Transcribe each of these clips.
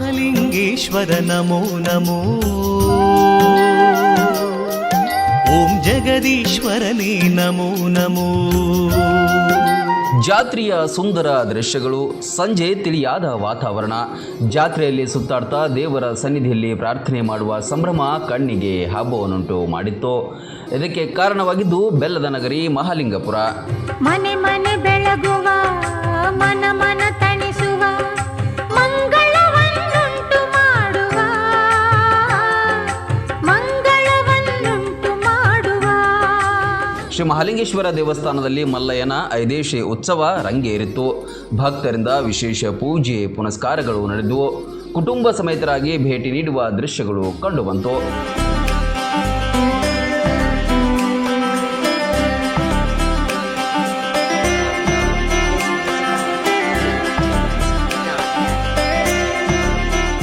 ಮಹಾಲಿಂಗೇಶ್ವರ ನಮೋ ನಮೋ. ಓಂ ಜಗದೀಶ್ವರನೇ ನಮೋ ನಮೋ. ಜಾತ್ರೆಯ ಸುಂದರ ದೃಶ್ಯಗಳು ಸಂಜೆ ತಿಳಿಯಾದ ವಾತಾವರಣ. ಜಾತ್ರೆಯಲ್ಲಿ ಸುತ್ತಾಡ್ತಾ ದೇವರ ಸನ್ನಿಧಿಯಲ್ಲಿ ಪ್ರಾರ್ಥನೆ ಮಾಡುವ ಸಂಭ್ರಮ ಕಣ್ಣಿಗೆ ಹಬ್ಬವನ್ನುಂಟು ಮಾಡಿತ್ತು. ಇದಕ್ಕೆ ಕಾರಣವಾಗಿದ್ದು ಬೆಲ್ಲದ ನಗರಿ ಮಹಾಲಿಂಗಪುರ. ಮನೆ ಮನೆ ಬೆಳಗುವ ಶ್ರೀ ಮಹಾಲಿಂಗೇಶ್ವರ ದೇವಸ್ಥಾನದಲ್ಲಿ ಮಲ್ಲಯ್ಯನ ಐದೇಶಿ ಉತ್ಸವ ರಂಗೇರಿತ್ತು. ಭಕ್ತರಿಂದ ವಿಶೇಷ ಪೂಜೆ, ಪುನಸ್ಕಾರಗಳು ನಡೆದವು ಕುಟುಂಬ ಸಮೇತರಾಗಿ ಭೇಟಿ ನೀಡುವ ದೃಶ್ಯಗಳು ಕಂಡುಬಂತು.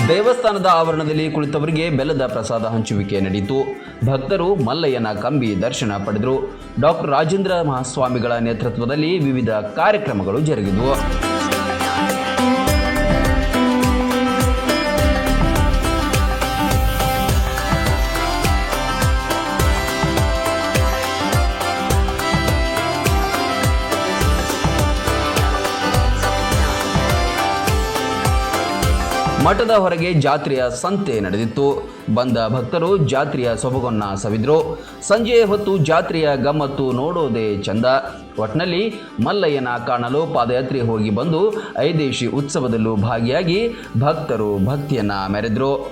ದೇವಸ್ಥಾನದ ಆವರಣದಲ್ಲಿ ಕುಳಿತವರಿಗೆ ಬೆಲ್ಲದ ಪ್ರಸಾದ ಹಂಚುವಿಕೆ ನಡೆಯಿತು ಭಕ್ತರು ಮಲ್ಲಯ್ಯನ ಕಂಬಿ ದರ್ಶನ ಪಡೆದರು. ಡಾಕ್ಟರ್ ರಾಜೇಂದ್ರ ಮಹಾಸ್ವಾಮಿಗಳ ನೇತೃತ್ವದಲ್ಲಿ ವಿವಿಧ ಕಾರ್ಯಕ್ರಮಗಳು ಜರುಗಿದವು. ಮಠದ ಹೊರಗೆ ಜಾತ್ರೆಯ ಸಂತೆ ನಡೆದಿತ್ತು. ಬಂದ ಭಕ್ತರು ಜಾತ್ರೆಯ ಸೊಬಗನ್ನ ಸವಿದ್ರು. ಸಂಜೆಯ ಹೊತ್ತು ಜಾತ್ರೆಯ ಗಮ್ಮತ್ತು ನೋಡೋದೇ ಚಂದ. ಒಟ್ನಲ್ಲಿ ಮಲ್ಲಯ್ಯನ ಕಾಣಲು ಪಾದಯಾತ್ರೆ ಹೋಗಿ ಬಂದು ಐದೇಶಿ ಉತ್ಸವದಲ್ಲೂ ಭಾಗಿಯಾಗಿ ಭಕ್ತರು ಭಕ್ತಿಯನ್ನ ಮೆರೆದ್ರು.